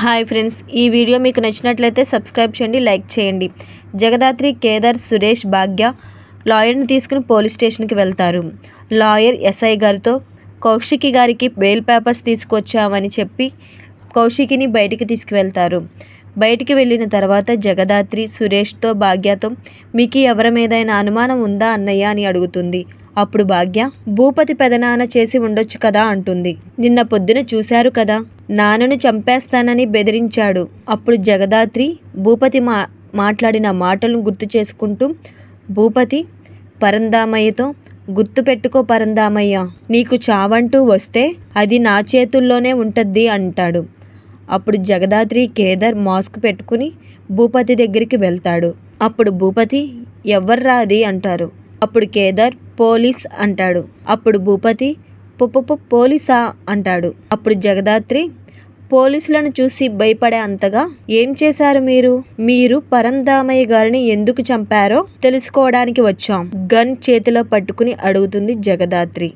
Hi friends ఈ video మీకు నచ్చినట్లయితే సబ్స్క్రైబ్ చేయండి లైక్ చేయండి. జగదాత్రి కేదార్ సురేష్ భాగ్య లాయర్ని తీసుకుని పోలీస్ స్టేషన్కి వెళ్తారు. లాయర్ ఎస్ఐ గారితో కౌశికి గారికి బెయిల్ పేపర్స్ తీసుకొచ్చామని చెప్పి కౌశికిని బయటికి తీసుకువెళ్తారు. బయటికి వెళ్ళిన తర్వాత జగదాత్రి సురేష్తో భాగ్యతో మీకు ఎవరి మీదైనా అనుమానం ఉందా అన్నయ్య? అని అడుగుతుంది. అప్పుడు భాగ్య భూపతి పెదనాన్న చేసి ఉండొచ్చు కదా అంటుంది. నిన్న పొద్దున చూశారు కదా నాన్నను చంపేస్తానని బెదిరించాడు. అప్పుడు జగదాత్రి భూపతి మా మాట్లాడిన మాటలను గుర్తు చేసుకుంటూ భూపతి పరందామయ్యతో గుర్తు పెట్టుకో పరందామయ్య నీకు చావంటూ వస్తే అది నా చేతుల్లోనే ఉంటుంది అంటాడు. అప్పుడు జగదాత్రి కేదార్ మాస్క్ పెట్టుకుని భూపతి దగ్గరికి వెళ్తాడు. అప్పుడు భూపతి ఎవర్రా అది అంటారు. అప్పుడు కేదార్ పోలీస్ అంటాడు. అప్పుడు భూపతి పుప్పపు పోలీసా? అంటాడు. అప్పుడు జగదాత్రి పోలీసులను చూసి భయపడే అంతగా ఏం చేశారు మీరు? మీరు పరంధామయ్య గారిని ఎందుకు చంపారో తెలుసుకోవడానికి వచ్చాం. గన్ చేతిలో పట్టుకుని అడుగుతుంది జగదాత్రి.